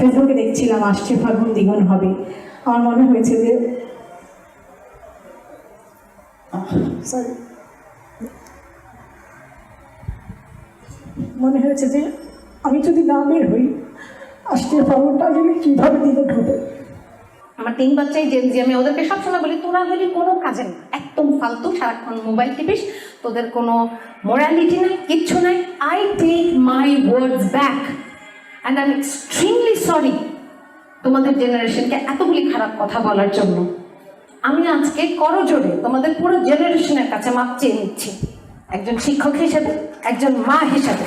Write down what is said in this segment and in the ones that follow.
ফেসবুকে দেখছিলাম আসছে ফাগুন দ্বিগুণ হবে। আমার মনে হয়েছে যে সরি মনে হয়েছে যে আমি যদি না বের হই আসছে ফাগুনটা যদি কীভাবে দ্বিগুণ হবে আমার তিন বাচ্চাই জেনজি আমি ওদেরকে সবসময় বলি তোরা হলে কোনো কাজে না একদম ফালতু সারাক্ষণ মোবাইল টিপিস তোদের কোনো মোরালিটি নাই কিচ্ছু নাই। I take my words back and I am extremely sorry তোমাদের জেনারেশনকে এতগুলি খারাপ কথা বলার জন্য। আমি আজকে করজোরে তোমাদের পুরো জেনারেশনের কাছে মাপ চেয়ে নিচ্ছি। একজন শিক্ষক হিসেবে একজন মা হিসেবে।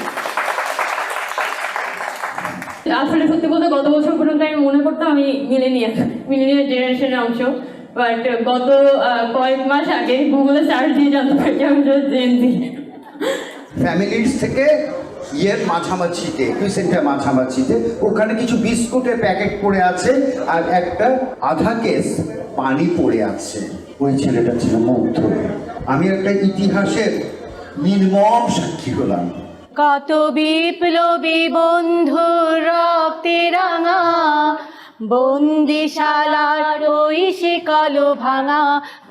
আসলে সত্যি বলতে গত বছর পর্যন্ত আমি মনে করতাম আমি মিলেনিয়াল মিলেনিয়াল জেনারেশনের অংশ। বাট গত কয়েক মাস আগে গুগলে সার্চ দিয়ে জানতে পারি যে আমি জেনজি ফ্যামিলিজ থেকে ইয়ের মাঝামাঝিতে পিসেন্টের মাঝামাঝিতে। ওখানে কিছু বিস্কুটের প্যাকেট পড়ে আছে আর একটা আধা কেস পানি পড়ে আছে। ওই ছেলেটা ছিল মুগ্ধ। আমি একটা ইতিহাসের নির্মম সাক্ষী হলাম। কত বিপ্লবী বন্ধু রক্তে রাঙা বন্দিশালার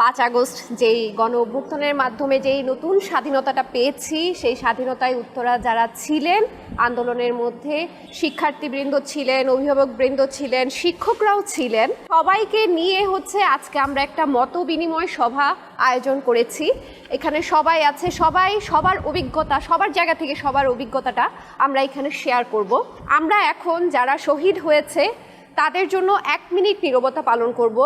পাঁচ আগস্ট যেই গণ অভ্যুত্থানের মাধ্যমে যেই নতুন স্বাধীনতাটা পেয়েছি, সেই স্বাধীনতায় উত্তরা যারা ছিলেন, আন্দোলনের মধ্যে শিক্ষার্থীবৃন্দ ছিলেন, অভিভাবকবৃন্দ ছিলেন, শিক্ষকরাও ছিলেন, সবাইকে নিয়ে হচ্ছে আজকে আমরা একটা মত বিনিময় সভা আয়োজন করেছি। এখানে সবাই আছে, সবাই সবার অভিজ্ঞতা, সবার জায়গা থেকে সবার অভিজ্ঞতাটা আমরা এখানে শেয়ার করব। আমরা এখন যারা শহীদ হয়েছে তাদের জন্য এক মিনিট নিরবতা পালন করব।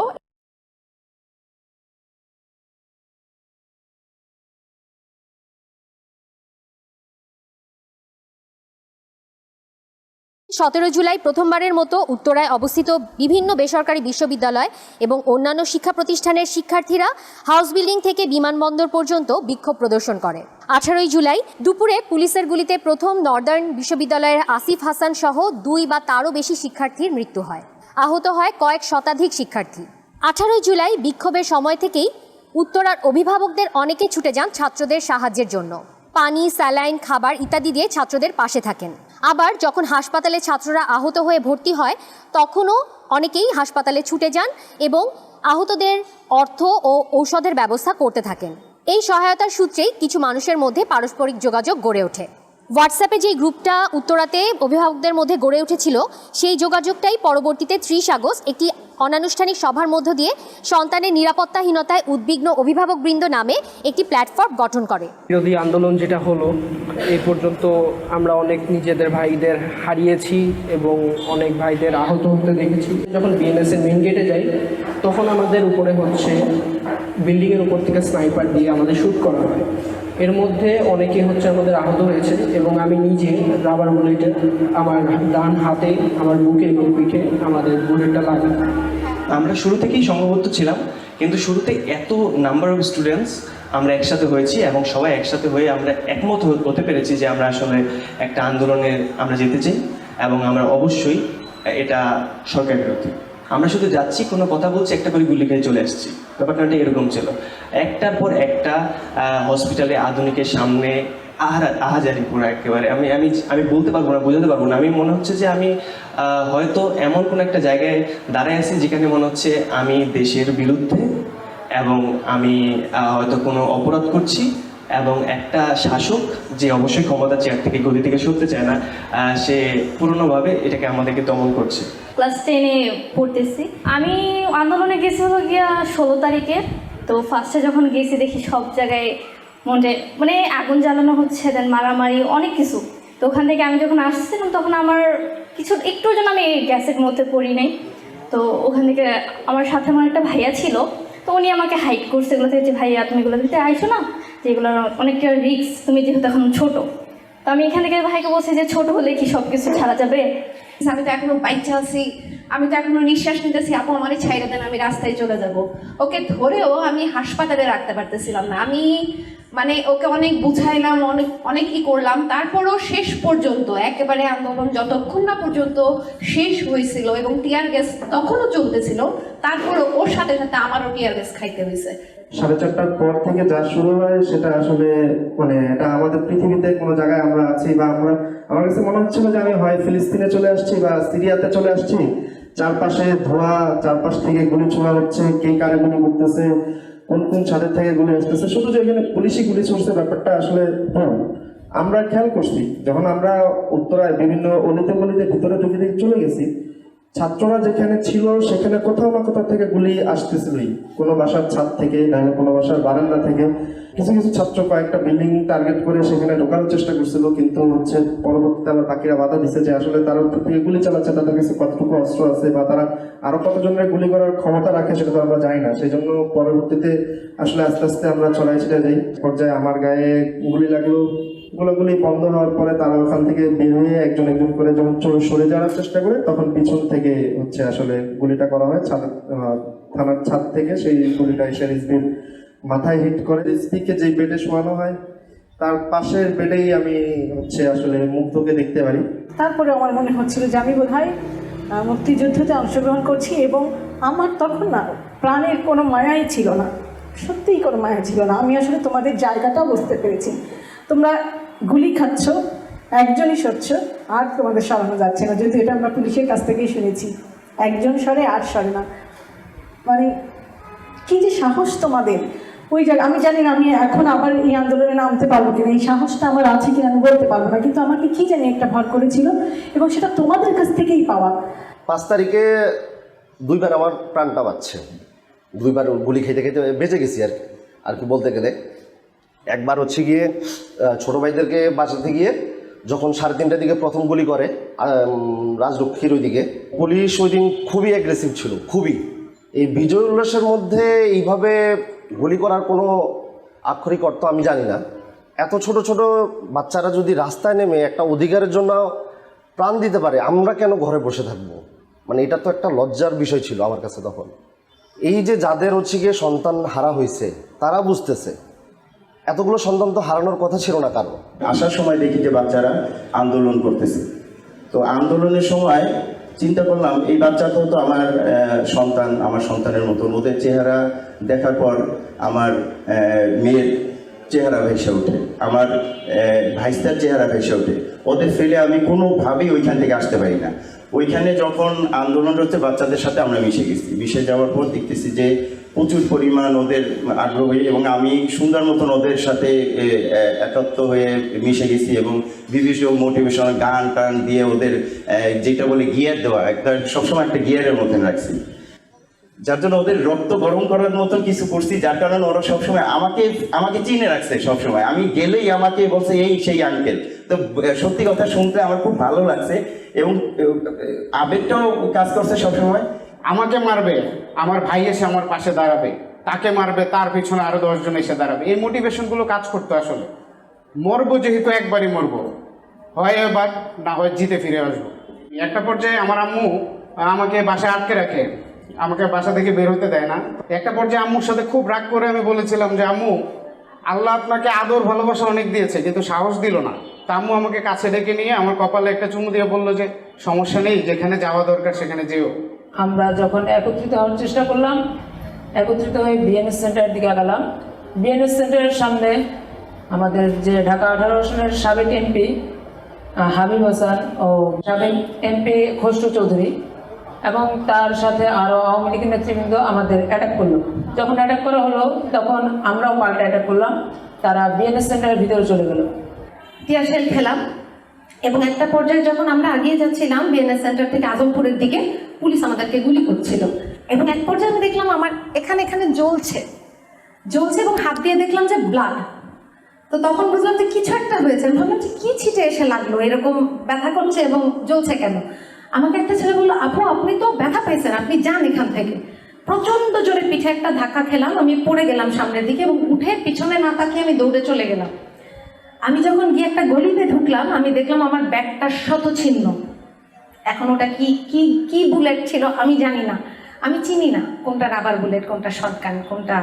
সতেরো জুলাই প্রথমবারের মতো উত্তরায় অবস্থিত বিভিন্ন বেসরকারি বিশ্ববিদ্যালয় এবং অন্যান্য শিক্ষা প্রতিষ্ঠানের শিক্ষার্থীরা হাউস বিল্ডিং থেকে বিমানবন্দর পর্যন্ত বিক্ষোভ প্রদর্শন করে। আঠারোই জুলাই দুপুরে পুলিশের গুলিতে প্রথম নর্দার্ন বিশ্ববিদ্যালয়ের আসিফ হাসান সহ দুই বা তারও বেশি শিক্ষার্থীর মৃত্যু হয়। আহত হয় কয়েক শতাধিক শিক্ষার্থী। আঠারোই জুলাই বিক্ষোভের সময় থেকেই উত্তরার অভিভাবকদের অনেকে ছুটে যান ছাত্রদের সাহায্যের জন্য। পানি, স্যালাইন, খাবার ইত্যাদি দিয়ে ছাত্রদের পাশে থাকেন। আবার যখন হাসপাতালে ছাত্ররা আহত হয়ে ভর্তি হয়, তখনও অনেকেই হাসপাতালে ছুটে যান এবং আহতদের অর্থ ও ঔষধের ব্যবস্থা করতে থাকেন। এই সহায়তার সূত্রেই কিছু মানুষের মধ্যে পারস্পরিক যোগাযোগ গড়ে ওঠে। হোয়াটসঅ্যাপে যে গ্রুপটা উত্তরাতে অভিভাবকদের মধ্যে গড়ে উঠেছিল, সেই যোগাযোগটাই পরবর্তীতে ত্রিশ আগস্ট একটি অনানুষ্ঠানিক সভার মধ্য দিয়ে সন্তানের নিরাপত্তাহীনতায় উদ্বিগ্ন অভিভাবকবৃন্দ নামে একটি প্ল্যাটফর্ম গঠন করে। বিরোধী আন্দোলন যেটা হলো, এ পর্যন্ত আমরা অনেক নিজেদের ভাইদের হারিয়েছি এবং অনেক ভাইদের আহত হতে দেখেছি। যখন বিএনএস এর মেন গেটে যাই, তখন আমাদের উপরে হচ্ছে বিল্ডিংয়ের উপর থেকে স্নাইপার দিয়ে আমাদের শ্যুট করা হয়। এর মধ্যে অনেকে হচ্ছে আমাদের আহত হয়েছে এবং আমি নিজে রাবার বুলেটে আমার ডান হাতে, আমার বুকে এবং পিঠে আমাদের বুলেটটা লাগে আমরা শুরু থেকেই সংঘবদ্ধ ছিলাম, কিন্তু শুরুতে এত নাম্বার অফ স্টুডেন্টস আমরা একসাথে হয়েছি এবং সবাই একসাথে হয়ে আমরা একমত হতে- হতে পেরেছি যে আমরা আসলে একটা আন্দোলনে আমরা যেতে চাই এবং আমরা অবশ্যই এটা সরকার বিরোধী আমরা শুধু যাচ্ছি, কোনো কথা বলছি, একটা করে গুলি খেয়ে চলে আসছি। ব্যাপারটা এরকম ছিল। একটার পর একটা হসপিটালে আধুনিকের সামনে আহারা আহাজারি পুরো একেবারে। আমি আমি আমি বলতে পারব না, বোঝাতে পারব না। আমি মনে হচ্ছে যে আমি হয়তো এমন কোনো একটা জায়গায় দাঁড়ায় আছি যেখানে মনে হচ্ছে আমি দেশের বিরুদ্ধে এবং আমি হয়তো কোনো অপরাধ করছি। এবং একটা শাসক যে অবশ্যই ক্ষমতা চেয়ার থেকে গদি থেকে সরতে চায় না সে পুরনোভাবে এটাকে আমাদেরকে দমন করছে। ক্লাস টেনে পড়তেছি। আমি আন্দোলনে গেছি হলো গিয়া ষোলো তারিখে। তো ফার্স্টে যখন গেছি দেখি সব জায়গায় মনে মানে আগুন জ্বালানো হচ্ছে দেন মারামারি, অনেক কিছু। তো ওখান থেকে আমি যখন আসছিলাম তখন আমার কিছু, একটু যেন আমি গ্যাসের মধ্যে পড়ি নাই। তো ওখান থেকে আমার সাথে আমার একটা ভাইয়া ছিল। তো উনি আমাকে হাইট করছে। এগুলো থেকে যে, ভাইয়া, তুমি এগুলো দিতে আইসো না। যে এগুলো অনেক রিক্স তুমি যেহেতু এখন ছোটো। তো আমি এখান থেকে ভাইকে বলছি যে ছোট হলে কি সব কিছু ছাড়া যাবে? আমি তো এখনও বাচ্চা আছি আমি তো এখনও নিঃশ্বাস নিতেছি, আপু আমারই ছাইরা দেন, আমি রাস্তায় চলে যাব। ওকে ধরেও আমি হাসপাতালে রাখতে পারতেছিলাম না। আমি মানে ওকে অনেক বুঝাইলাম, অনেক অনেক ই করলাম। তারপরও শেষ পর্যন্ত, একেবারে আন্দোলন যতক্ষণ না পর্যন্ত শেষ হয়েছিল এবং টিয়ার গ্যাস তখনও চলতেছিল, তারপরও ওর সাথে সাথে আমারও টিয়ার গ্যাস খাইতে হয়েছে। সাড়ে চারটার পর থেকে যা শুরু হয় সেটা আসলে মানে এটা আমাদের পৃথিবীতে কোনো জায়গায় আমরা আছি বা আমরা, আমার কাছে মনে হচ্ছিল যে আমি হয় ফিলিস্তিনে চলে আসছি বা সিরিয়াতে চলে আসছি চারপাশে ধোঁয়া, চারপাশ থেকে গুলি ছোড়া হচ্ছে, কে কারে গুলি করতেছে, কোন কোন ছাদের থেকে গুলি আসতেছে শুধু যে এখানে পুলিশই গুলি ছুটছে ব্যাপারটা আসলে ভুল। আমরা খেয়াল করছি, যখন আমরা উত্তরায় বিভিন্ন অলিতে গলিতে ভিতরে ঢুকে চলে গেছি ছাত্ররা যেখানে ছিল, সেখানে কোথাও না কোথাও থেকে গুলি আসতেছিলই। কোনো বাসার ছাদ থেকে, নাহলে কোনো বাসার বারান্দা থেকে। কিছু কিছু ছাত্র কয়েকটা বিল্ডিং টার্গেট করে সেখানে ঢোকার চেষ্টা করছিল, কিন্তু হচ্ছে পরবর্তীতে আবার বাকিরা বাধা দিছে যে আসলে তারা উপর থেকে গুলি চালাচ্ছে, তাদের কাছে কতটুকু অস্ত্র আছে বা তারা আরও কতজনের গুলি করার ক্ষমতা রাখে সেটা তো আমরা জানি না। সেই জন্য পরবর্তীতে আসলে আস্তে আস্তে আমরা ছড়াই ছিটে যাই পর্যায়ে আমার গায়ে গুলি লাগল। গুলোগুলি বন্ধ হওয়ার পরে তারা ওখান থেকে বের হয়ে একজন একজন করে যখন সরে যাওয়ার চেষ্টা করে, তখন পিছন থেকে হচ্ছে আসলে গুলিটা করা হয়। ছাদ থানার ছাদ থেকে সেই গুলিটা এসে রিজবির মাথায় হিট করে। রিজবিকে যেই বেডে শোয়ানো হয়, তার পাশের বেডেই আমি হচ্ছে আসলে মুগ্ধকে দেখতে পারি। তারপরে আমার মনে হচ্ছিল যে আমি বোধ হয় মুক্তিযুদ্ধতে অংশগ্রহণ করছি এবং আমার তখন না প্রাণের কোনো মায়াই ছিল না। সত্যিই কোনো মায়া ছিল না। আমি আসলে তোমাদের জায়গাটা বুঝতে পেরেছি। তোমরা গুলি খাচ্ছ, একজনই সরছ, আর তোমাদের সরানো যাচ্ছে না। যেহেতু এটা আমরা পুলিশের কাছ থেকেই শুনেছি, একজন সরে আর সরে না। মানে কী যে সাহস তোমাদের? ওই জায়গা আমি জানি না, আমি এখন আবার এই আন্দোলনে নামতে পারব কিনা, এই সাহসটা আমার আছে কিনা আমি বলতে পারব না, কিন্তু আমাকে কী জানি একটা ভর করেছিল, এবং সেটা তোমাদের কাছ থেকেই পাওয়া। পাঁচ তারিখে দুইবার আমার প্রাণটা বাচ্ছে। দুইবার গুলি খেতে খেতে বেঁচে গেছি আর কি। আর কি বলতে গেলে একবার হচ্ছে গিয়ে ছোটো ভাইদেরকে বাঁচাতে গিয়ে যখন সাড়ে তিনটার দিকে প্রথম গুলি করে রাজলক্ষ্মীর ওইদিকে, পুলিশ ওই দিন খুবই অ্যাগ্রেসিভ ছিল, খুবই। এই বিজয় উল্লাসের মধ্যে এইভাবে গুলি করার কোনো আক্ষরিক অর্থ আমি জানি না। এত ছোট ছোট বাচ্চারা যদি রাস্তায় নেমে একটা অধিকারের জন্য প্রাণ দিতে পারে, আমরা কেন ঘরে বসে থাকব? মানে এটা তো একটা লজ্জার বিষয় ছিল আমার কাছে তখন। এই যে যাদের হচ্ছে গিয়ে সন্তান হারা হয়েছে তারা বুঝতেছে এতগুলো সন্তান তো হারানোর কথা ছিল না কারও। আসার সময় দেখি যে বাচ্চারা আন্দোলন করতেছে। তো আন্দোলনের সময় চিন্তা করলাম, এই বাচ্চা তো তো আমার সন্তান, আমার সন্তানের মতন ওদের চেহারা দেখার পর আমার মেয়ের চেহারা ভেসে ওঠে। আমার ভাইস্তার চেহারা ভেসে ওঠে। ওদের ফেলে আমি কোনোভাবেই ওইখান থেকে আসতে পারি না। ওইখানে যখন আন্দোলন হচ্ছে, বাচ্চাদের সাথে আমরা মিশে গেছি। মিশে যাওয়ার পর দেখতেছি যে প্রচুর পরিমাণ ওদের আগ্রহী এবং আমি সুন্দর মতন ওদের সাথে একাত্ম হয়ে মিশে গেছি এবং বিভিন্ন মোটিভেশনাল গান টান দিয়ে ওদের যেটা বলে গিয়ার দেওয়া, একটা সবসময় একটা গিয়ারের মতন রাখছি। যার জন্য ওদের রক্ত গরম করার মতন কিছু করছি, যার কারণে ওরা সবসময় আমাকে আমাকে চিনে রাখছে সবসময়। আমি গেলেই আমাকে বলছে, এই সেই আঙ্কেল তো সত্যি কথা শুনতে আমার খুব ভালো লাগছে এবং আবেগটাও কাজ করছে সবসময়। আমাকে মারবে, আমার ভাই এসে আমার পাশে দাঁড়াবে, তাকে মারবে, তার পিছনে আরও দশজন এসে দাঁড়াবে। এই মোটিভেশনগুলো কাজ করতো আসলে। মরবো যেহেতু একবারই মরবো। হয় এবার, না হয় জিতে ফিরে আসব। একটা পর্যায়ে আমার আম্মু আমাকে বাসায় আটকে রাখে। আমাকে বাসা থেকে বের হতে দেয় না। একটা পর্যায়ে আম্মুর সাথে খুব রাগ করে আমি বলেছিলাম যে, আম্মু, আল্লাহ আপনাকে আদর, ভালোবাসা অনেক দিয়েছে, কিন্তু সাহস দিল না। তা আম্মু আমাকে কাছে ডেকে নিয়ে আমার কপালে একটা চুমু দিয়ে বলল যে, সমস্যা নেই, যেখানে যাওয়া দরকার সেখানে যেও। আমরা যখন একত্রিত হওয়ার চেষ্টা করলাম, একত্রিত হয়ে বিএনএস সেন্টারের দিকে আগালাম। বিএনএস সেন্টারের সামনে আমাদের যে ঢাকা আঠারো আসনের সাবেক এমপি হাবিব হাসান ও সাবেক এমপি খসরু চৌধুরী এবং তার সাথে আরও আওয়ামী লীগের নেতৃবৃন্দ আমাদের অ্যাটাক করল। যখন অ্যাটাক করা হলো, তখন আমরাও পাল্টা অ্যাটাক করলাম। তারা বিএনএস সেন্টারের ভিতরে চলে গেলো। টিয়ারশেল খেলাম এবং একটা পর্যায়ে যখন আমরা আগিয়ে যাচ্ছিলাম বিএনএস সেন্টার থেকে আজমপুরের দিকে, পুলিশ আমাদেরকে গুলি করছিল। এবং এক পর্যায়ে আমি দেখলাম আমার এখানে এখানে জ্বলছে। জ্বলছে এবং হাত দিয়ে দেখলাম যে ব্লাড তো তখন বুঝলাম যে কিছু একটা হয়েছে। আমি ভাবলাম যে কি ছিটে এসে লাগল? এরকম ব্যথা করছে এবং জ্বলছে কেন? আমাকে একটা ছেলে বলল, আপু, আপনি তো ব্যথা পেয়েছেন। আপনি যান এখান থেকে। প্রচণ্ড জোরে পিঠে একটা ধাক্কা খেলাম। আমি পড়ে গেলাম সামনের দিকে এবং উঠে পিছনে না তাকিয়ে আমি দৌড়ে চলে গেলাম। আমি যখন গিয়ে একটা গলিতে ঢুকলাম, আমি দেখলাম আমার ব্যাগটা শত ছিন্ন এখন ওটা কি কি কি বুলেট ছিল আমি জানি না। আমি চিনি না কোনটা রাবার বুলেট কোনটা শর্টগান কোনটা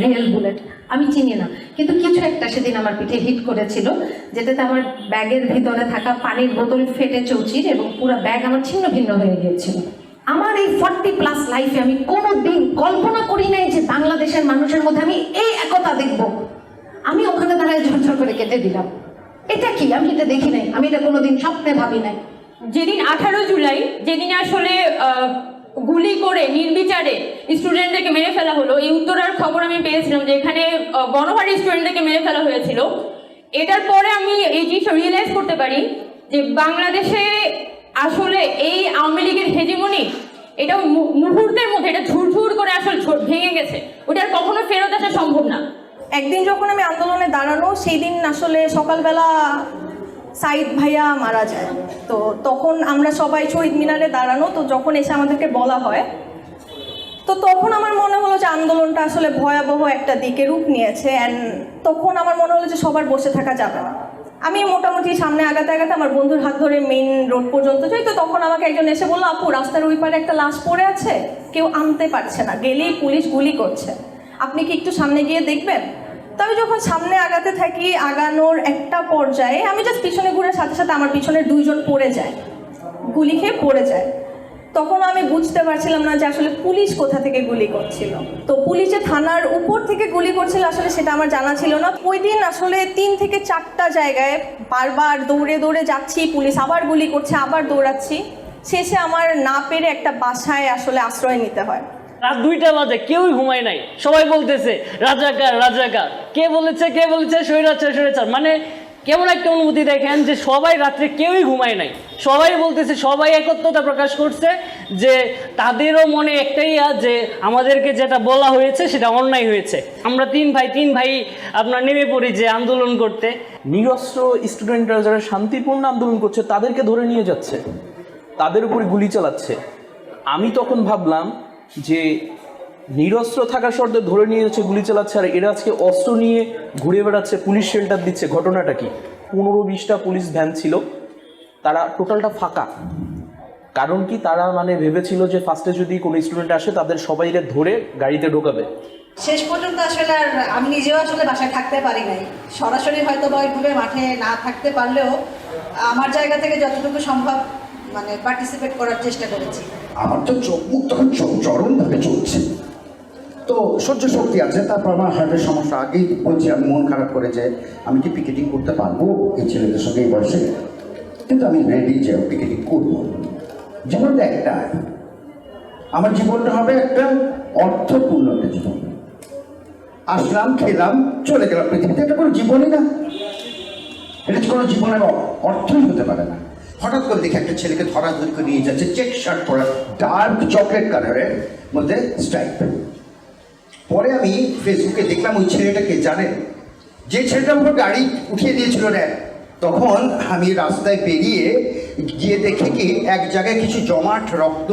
রিয়েল বুলেট আমি চিনি না। কিন্তু কিছু একটা সেদিন আমার পিঠে হিট করেছিল, যেটাতে আমার ব্যাগের ভিতরে থাকা পানির বোতল ফেটে চৌচির এবং পুরো ব্যাগ আমার ছিন্ন ভিন্ন হয়ে গিয়েছিল। আমার এই ফর্টি প্লাস লাইফে আমি কোনো দিন কল্পনা করি নাই যে বাংলাদেশের মানুষের মধ্যে আমি এই একতা দেখব। আমি ওখানে দাঁড়ায় ঝরঝর করে কেটে দিলাম। এটা কি? আমি এটা দেখি নাই। আমি এটা কোনোদিন স্বপ্নে ভাবি নাই। যেদিন আঠারো জুলাই যেদিন আসলে গুলি করে নির্বিচারে স্টুডেন্টদেরকে মেরে ফেলা হলো এই উত্তরার খবর আমি পেয়েছিলাম যে এখানে আহ, স্টুডেন্টদেরকে মেরে ফেলা হয়েছিল। এটার পরে আমি এই জিনিসটা রিয়েলাইজ করতে পারি যে বাংলাদেশে আসলে এই আওয়ামী লীগের হেজিমনি এটা মুহূর্তের মধ্যে এটা ঝুরঝুর করে আসলে ভেঙে গেছে। ওটা আর কখনো ফেরত আসা সম্ভব না। একদিন যখন আমি আন্দোলনে দাঁড়ানো সেই দিন আসলে সকালবেলা সাইদ ভাইয়া মারা যায়। তো তখন আমরা সবাই শহীদ মিনারে দাঁড়ানো, তো যখন এসে আমাদেরকে বলা হয়, তো তখন আমার মনে হলো যে আন্দোলনটা আসলে ভয়াবহ একটা দিকে রূপ নিয়েছে অ্যান্ড তখন আমার মনে হলো যে সবার বসে থাকা যাবে না। আমি মোটামুটি সামনে আগাতে আগাতে আমার বন্ধুর হাত ধরে মেইন রোড পর্যন্ত যাই, তো তখন আমাকে একজন এসে বলল, আপু, রাস্তার ওই পারে একটা লাশ পড়ে আছে, কেউ আনতে পারছে না, গেলেই পুলিশ গুলি করছে। আপনি কি একটু সামনে গিয়ে দেখবেন? তবে যখন সামনে আগাতে থাকি, আগানোর একটা পর্যায়ে আমি জাস্ট পিছনে ঘুরে সাথে সাথে আমার পিছনে দুইজন পড়ে যায়। গুলি খেয়ে পড়ে যায়। তখন আমি বুঝতে পারছিলাম না যে আসলে পুলিশ কোথা থেকে গুলি করছিল। তো পুলিশে থানার উপর থেকে গুলি করছিল আসলে সেটা আমার জানা ছিল না। ওই দিন আসলে তিন থেকে চারটা জায়গায় বারবার দৌড়ে দৌড়ে যাচ্ছি, পুলিশ আবার গুলি করছে, আবার দৌড়াচ্ছি। শেষে আমার না পেরে একটা বাসায় আসলে আশ্রয় নিতে হয়। রাত দুইটা বাজে, কেউই ঘুমায় নাই। সবাই বলতেছে, রাজাকার রাজাকার। কে বলেছে কে বলেছে? স্বৈরাচার স্বৈরাচার। মানে কেমন একটা অনুভূতি দেখেন যে সবাই রাত্রে কেউই ঘুমায় নাই। সবাই বলতেছে, সবাই একত্রতা প্রকাশ করছে যে তাদেরও মনে একটাই যে আমাদেরকে যেটা বলা হয়েছে, সেটা অন্যায় হয়েছে। আমরা তিন ভাই তিন ভাই আপনার নেমে পড়ি যে আন্দোলন করতে। নিরস্ত্র স্টুডেন্টরা যারা শান্তিপূর্ণ আন্দোলন করছে, তাদেরকে ধরে নিয়ে যাচ্ছে। তাদের উপরে গুলি চালাচ্ছে। আমি তখন ভাবলাম যে নিরস্ত্র থাকা শর্তে ধরে নিয়ে যাচ্ছে, গুলি চালাচ্ছে, আর এরা আজকে অস্ত্র নিয়ে ঘুরে বেড়াচ্ছে, পুলিশ শেল্টার দিচ্ছে। ঘটনাটা কি? পনেরো বিশটা পুলিশ ভ্যান ছিল। তারা টোটালটা ফাঁকা। কারণ কি? তারা মানে ভেবেছিল যে ফার্স্টে যদি কোনো স্টুডেন্ট আসে, তাদের সবাই সবাইকে ধরে গাড়িতে ঢোকাবে। শেষ পর্যন্ত আসলে আর আমি নিজেও আসলে বাসায় থাকতে পারি নাই। সরাসরি হয়তো বা ওইভাবে মাঠে না থাকতে পারলেও আমার জায়গা থেকে যতটুকু সম্ভব মানে পার্টিসিপেট করার চেষ্টা করেছি। আমার তো চোখ মুখ তখন চরমভাবে চলছে। তো সহ্য শক্তি আছে, তারপর আমার হার্টের সমস্যা আগেই বলছি, আমি মন খারাপ করে যে আমি কি পিকেটিং করতে পারব এই ছেলেদের সঙ্গে এই বয়সে? কিন্তু আমি রেডি যে পিকেটিং করব। জীবনটা একটা, আমার জীবনটা হবে একটা অর্থপূর্ণ একটা জীবন। আসলাম, খেলাম, চলে গেলাম পৃথিবীতে, এটা কোনো জীবনই না। এটা কোনো জীবনের অর্থই হতে পারে না। হঠাৎ করে দেখে একটা ছেলেকে ধরাধরি করে নিয়ে যাচ্ছে চেক শার্ট পরা ডার্ক চকলেট কালারের মধ্যে স্ট্রাইপ পরে আমি ফেসবুকে দেখলাম ওই ছেলেটাকে জানেন? যে ছেলেটার উপর গাড়ি উঠিয়ে দিয়েছিল র্যাব। তখন আমি রাস্তায় বেরিয়ে গিয়ে দেখি কি এক জায়গায় কিছু জমাট, রক্ত